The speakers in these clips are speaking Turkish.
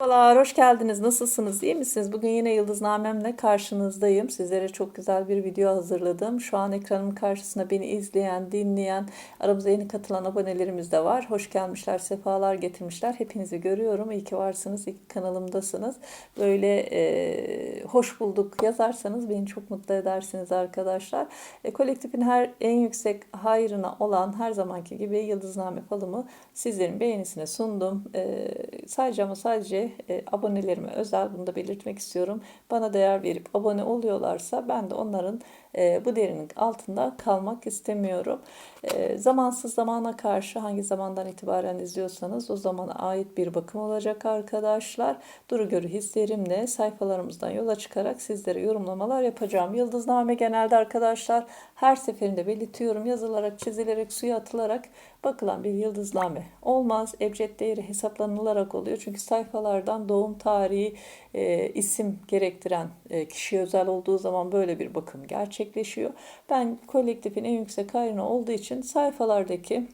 Merhabalar, hoş geldiniz. Nasılsınız? İyi misiniz? Bugün yine Yıldıznamem'le karşınızdayım. Sizlere çok güzel bir video hazırladım. Şu an ekranımın karşısında beni izleyen, dinleyen, aramıza yeni katılan abonelerimiz de var. Hoş gelmişler, sefalar getirmişler. Hepinizi görüyorum. İyi ki varsınız, iyi ki kanalımdasınız. Böyle e, hoş bulduk yazarsanız beni çok mutlu edersiniz arkadaşlar. E, kolektifin her en yüksek hayrına olan her zamanki gibi Yıldızname falımı sizlerin beğenisine sundum. E, sadece ama sadece e, abonelerime özel bunu da belirtmek istiyorum. Bana değer verip abone oluyorlarsa ben de onların e, bu değerinin altında kalmak istemiyorum. E, zamansız zamana karşı hangi zamandan itibaren izliyorsanız o zamana ait bir bakım olacak arkadaşlar. Duru görü hislerimle sayfalarımızdan yola çıkarak sizlere yorumlamalar yapacağım. Yıldızname genelde arkadaşlar her seferinde belirtiyorum yazılarak çizilerek suya atılarak bakılan bir yıldızname olmaz. Ebced değeri hesaplanılarak oluyor. Çünkü sayfalardan doğum tarihi, e, isim gerektiren e, kişiye özel olduğu zaman böyle bir bakım gerçekleşiyor. Ben kolektifin en yüksek hayrına olduğu için sayfalardaki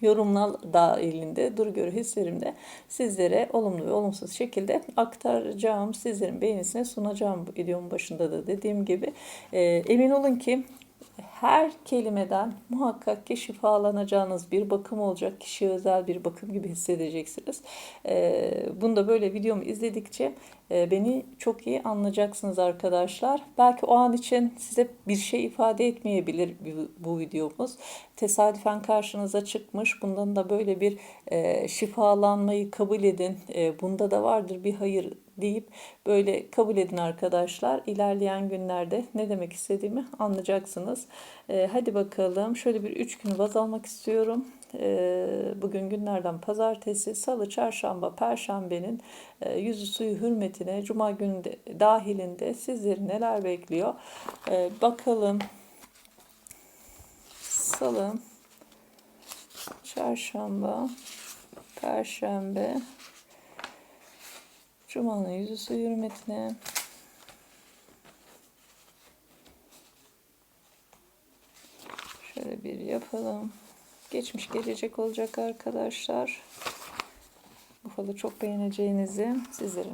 yorumlar dahilinde dur görü hislerimde sizlere olumlu ve olumsuz şekilde aktaracağım. Sizlerin beğenisine sunacağım bu videomun başında da dediğim gibi. E, emin olun ki her kelimeden muhakkak ki şifalanacağınız bir bakım olacak. Kişiye özel bir bakım gibi hissedeceksiniz. Ee, bunu da böyle videomu izledikçe e, beni çok iyi anlayacaksınız arkadaşlar. Belki o an için size bir şey ifade etmeyebilir bu videomuz. Tesadüfen karşınıza çıkmış. Bundan da böyle bir e, şifalanmayı kabul edin. E, bunda da vardır bir hayır deyip böyle kabul edin arkadaşlar. İlerleyen günlerde ne demek istediğimi anlayacaksınız. E, hadi bakalım şöyle bir üç günü baz almak istiyorum. E, bugün günlerden pazartesi, salı, çarşamba, perşembenin e, yüzü suyu hürmetine cuma günü de, dahilinde sizleri neler bekliyor. E, bakalım salı, çarşamba, perşembe, Cuma'nın yüzü su hürmetine şöyle bir yapalım. Geçmiş gelecek olacak arkadaşlar. Bu falı çok beğeneceğinizi sizlerin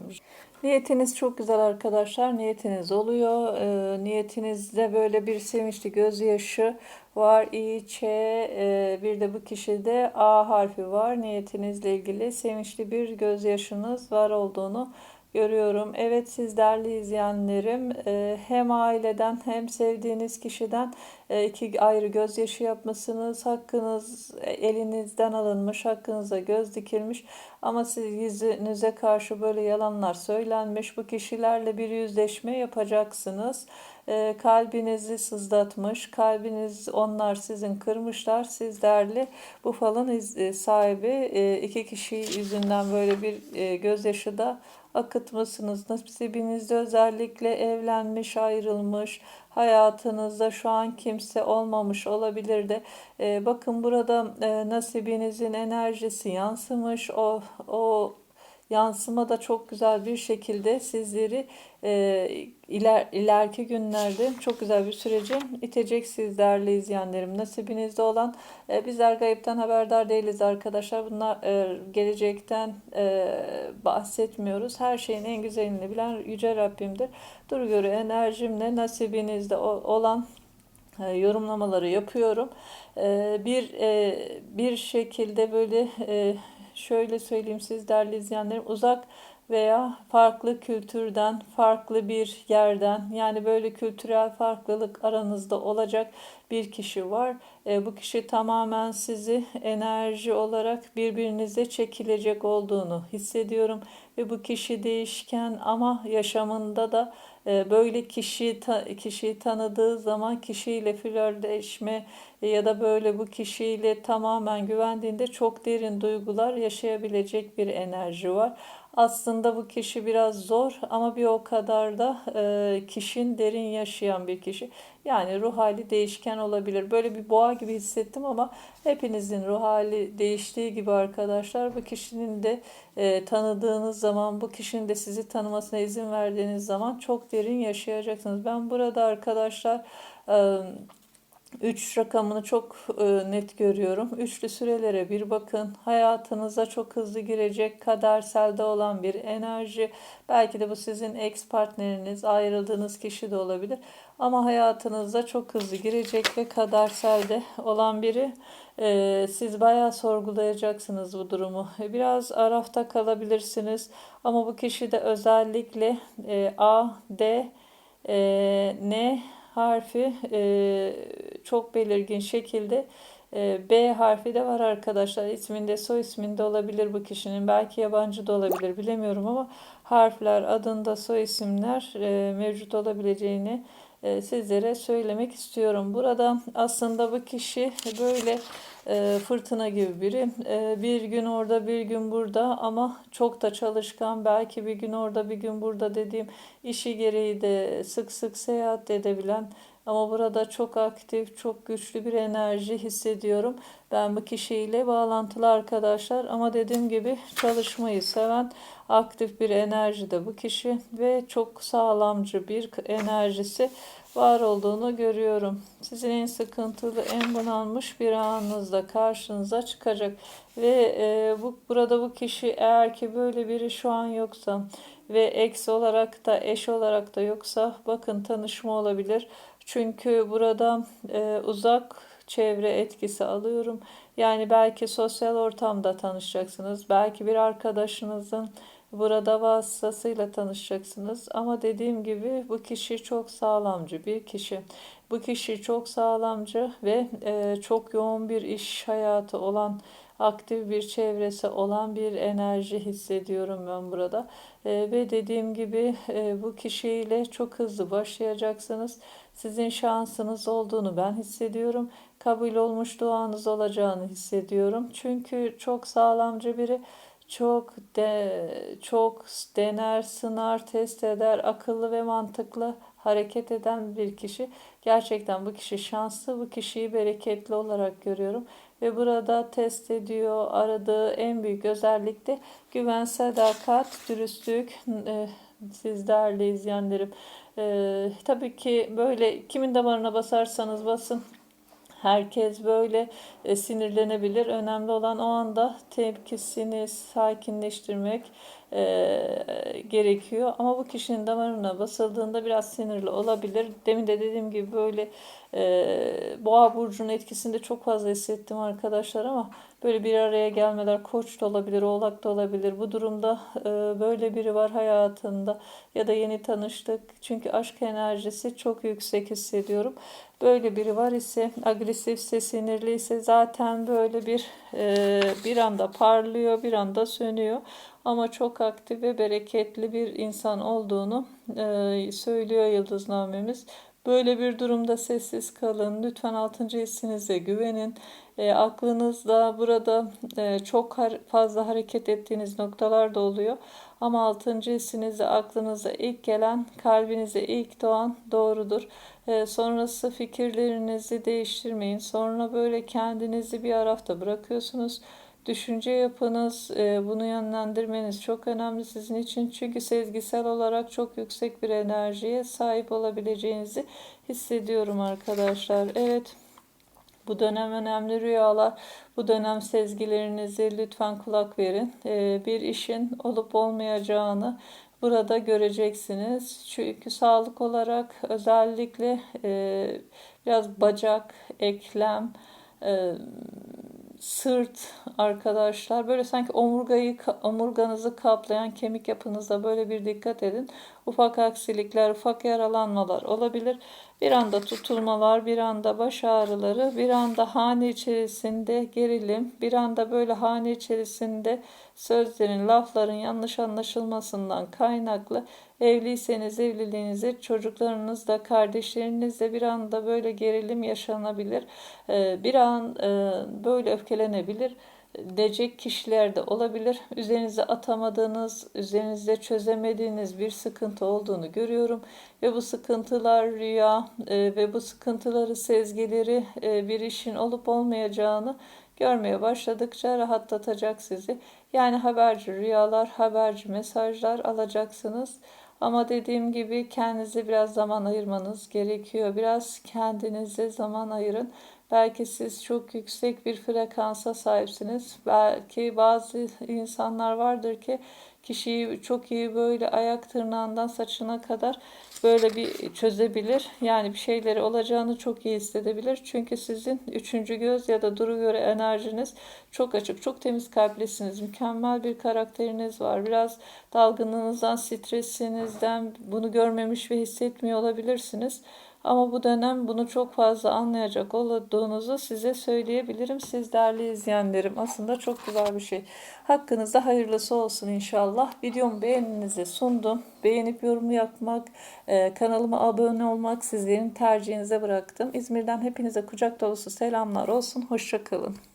Niyetiniz çok güzel arkadaşlar. Niyetiniz oluyor. E, niyetinizde böyle bir sevinçli gözyaşı var. İ, Ç, e, bir de bu kişide A harfi var. Niyetinizle ilgili sevinçli bir gözyaşınız var olduğunu görüyorum. Evet siz değerli izleyenlerim e, hem aileden hem sevdiğiniz kişiden e, iki ayrı gözyaşı yapmasınız. Hakkınız e, elinizden alınmış, hakkınıza göz dikilmiş ama siz yüzünüze karşı böyle yalanlar söylenmiş. Bu kişilerle bir yüzleşme yapacaksınız. Kalbinizi sızlatmış, kalbiniz onlar sizin kırmışlar. Siz değerli bu falın sahibi iki kişi yüzünden böyle bir gözyaşı da akıtmasınız. Nasibinizde özellikle evlenmiş, ayrılmış, hayatınızda şu an kimse olmamış olabilir de e, bakın burada e, nasibinizin enerjisi yansımış o o yansıma da çok güzel bir şekilde sizleri e, iler, ileriki günlerde çok güzel bir süreci itecek siz değerli izleyenlerim. Nasibinizde olan e, bizler gayipten haberdar değiliz arkadaşlar. Bunlar e, gelecekten e, bahsetmiyoruz. Her şeyin en güzelini bilen Yüce Rabbimdir. Dur göre enerjimle nasibinizde olan e, yorumlamaları yapıyorum. E, bir e, bir şekilde böyle şöyle söyleyeyim siz değerli izleyenlerim uzak veya farklı kültürden, farklı bir yerden yani böyle kültürel farklılık aranızda olacak bir kişi var. E, bu kişi tamamen sizi enerji olarak birbirinize çekilecek olduğunu hissediyorum ve bu kişi değişken ama yaşamında da böyle kişi kişiyi tanıdığı zaman kişiyle flörtleşme ya da böyle bu kişiyle tamamen güvendiğinde çok derin duygular yaşayabilecek bir enerji var. Aslında bu kişi biraz zor ama bir o kadar da e, kişinin derin yaşayan bir kişi. Yani ruh hali değişken olabilir. Böyle bir boğa gibi hissettim ama hepinizin ruh hali değiştiği gibi arkadaşlar bu kişinin de e, tanıdığınız zaman bu kişinin de sizi tanımasına izin verdiğiniz zaman çok derin yaşayacaksınız. Ben burada arkadaşlar e, 3 rakamını çok e, net görüyorum. Üçlü sürelere bir bakın. Hayatınıza çok hızlı girecek kaderselde olan bir enerji. Belki de bu sizin ex partneriniz, ayrıldığınız kişi de olabilir. Ama hayatınıza çok hızlı girecek ve kaderselde olan biri. E, siz bayağı sorgulayacaksınız bu durumu. E, biraz arafta kalabilirsiniz. Ama bu kişi de özellikle e, A, D, e, N harfi e, çok belirgin şekilde e, B harfi de var arkadaşlar. İsminde soy isminde olabilir bu kişinin. Belki yabancı da olabilir bilemiyorum ama harfler adında soy isimler e, mevcut olabileceğini e, sizlere söylemek istiyorum. Burada aslında bu kişi böyle e, fırtına gibi biri. E, bir gün orada bir gün burada ama çok da çalışkan belki bir gün orada bir gün burada dediğim işi gereği de sık sık seyahat edebilen ama burada çok aktif, çok güçlü bir enerji hissediyorum. Ben bu kişiyle bağlantılı arkadaşlar ama dediğim gibi çalışmayı seven aktif bir enerji de bu kişi ve çok sağlamcı bir enerjisi var olduğunu görüyorum. Sizin en sıkıntılı, en bunalmış bir anınızda karşınıza çıkacak ve e, bu burada bu kişi eğer ki böyle biri şu an yoksa ve ex olarak da eş olarak da yoksa bakın tanışma olabilir. Çünkü burada e, uzak çevre etkisi alıyorum. Yani belki sosyal ortamda tanışacaksınız. Belki bir arkadaşınızın burada vasıtasıyla tanışacaksınız. Ama dediğim gibi bu kişi çok sağlamcı bir kişi. Bu kişi çok sağlamcı ve e, çok yoğun bir iş hayatı olan aktif bir çevresi olan bir enerji hissediyorum ben burada. E, ve dediğim gibi e, bu kişiyle çok hızlı başlayacaksınız. Sizin şansınız olduğunu ben hissediyorum. Kabul olmuş duanız olacağını hissediyorum. Çünkü çok sağlamcı biri çok de, çok dener, sınar, test eder, akıllı ve mantıklı hareket eden bir kişi. Gerçekten bu kişi şanslı, bu kişiyi bereketli olarak görüyorum. Ve burada test ediyor, aradığı en büyük özellik de güven, sadakat, dürüstlük. E, siz değerli izleyenlerim. E, tabii ki böyle kimin damarına basarsanız basın Herkes böyle e, sinirlenebilir. Önemli olan o anda tepkisini sakinleştirmek e, gerekiyor. Ama bu kişinin damarına basıldığında biraz sinirli olabilir. Demin de dediğim gibi böyle e, boğa burcunun etkisinde çok fazla hissettim arkadaşlar ama böyle bir araya gelmeler koç da olabilir, oğlak da olabilir. Bu durumda e, böyle biri var hayatında ya da yeni tanıştık. Çünkü aşk enerjisi çok yüksek hissediyorum. Böyle biri var ise agresifse, sinirliyse zaten böyle bir e, bir anda parlıyor, bir anda sönüyor ama çok aktif ve bereketli bir insan olduğunu e, söylüyor yıldıznamemiz. Böyle bir durumda sessiz kalın. Lütfen altıncı hissinize güvenin. E, aklınızda burada e, çok har fazla hareket ettiğiniz noktalar da oluyor. Ama altıncı hissinizde aklınıza ilk gelen, kalbinize ilk doğan doğrudur. E, sonrası fikirlerinizi değiştirmeyin. Sonra böyle kendinizi bir arafta bırakıyorsunuz. Düşünce yapınız, e, bunu yönlendirmeniz çok önemli sizin için. Çünkü sezgisel olarak çok yüksek bir enerjiye sahip olabileceğinizi hissediyorum arkadaşlar. Evet. Bu dönem önemli rüyalar. Bu dönem sezgilerinizi lütfen kulak verin. E, bir işin olup olmayacağını burada göreceksiniz. Çünkü sağlık olarak özellikle e, biraz bacak, eklem, sırt arkadaşlar böyle sanki omurgayı omurganızı kaplayan kemik yapınıza böyle bir dikkat edin. Ufak aksilikler, ufak yaralanmalar olabilir. Bir anda tutulmalar, bir anda baş ağrıları, bir anda hane içerisinde gerilim, bir anda böyle hane içerisinde sözlerin, lafların yanlış anlaşılmasından kaynaklı evliyseniz evliliğinizi çocuklarınızla, kardeşlerinizle bir anda böyle gerilim yaşanabilir. Ee, bir an e, böyle öfkelenebilir diyecek kişiler de olabilir. Üzerinize atamadığınız, üzerinizde çözemediğiniz bir sıkıntı olduğunu görüyorum. Ve bu sıkıntılar rüya e, ve bu sıkıntıları sezgileri e, bir işin olup olmayacağını görmeye başladıkça rahatlatacak sizi. Yani haberci rüyalar, haberci mesajlar alacaksınız. Ama dediğim gibi kendinize biraz zaman ayırmanız gerekiyor. Biraz kendinize zaman ayırın. Belki siz çok yüksek bir frekansa sahipsiniz. Belki bazı insanlar vardır ki kişiyi çok iyi böyle ayak tırnağından saçına kadar böyle bir çözebilir. Yani bir şeyleri olacağını çok iyi hissedebilir. Çünkü sizin üçüncü göz ya da duru göre enerjiniz çok açık, çok temiz kalplisiniz. Mükemmel bir karakteriniz var. Biraz dalgınlığınızdan, stresinizden bunu görmemiş ve hissetmiyor olabilirsiniz. Ama bu dönem bunu çok fazla anlayacak olduğunuzu size söyleyebilirim. Siz değerli izleyenlerim aslında çok güzel bir şey. Hakkınızda hayırlısı olsun inşallah. Videomu beğeninize sundum. Beğenip yorum yapmak, e, kanalıma abone olmak sizlerin tercihinize bıraktım. İzmir'den hepinize kucak dolusu selamlar olsun. Hoşçakalın.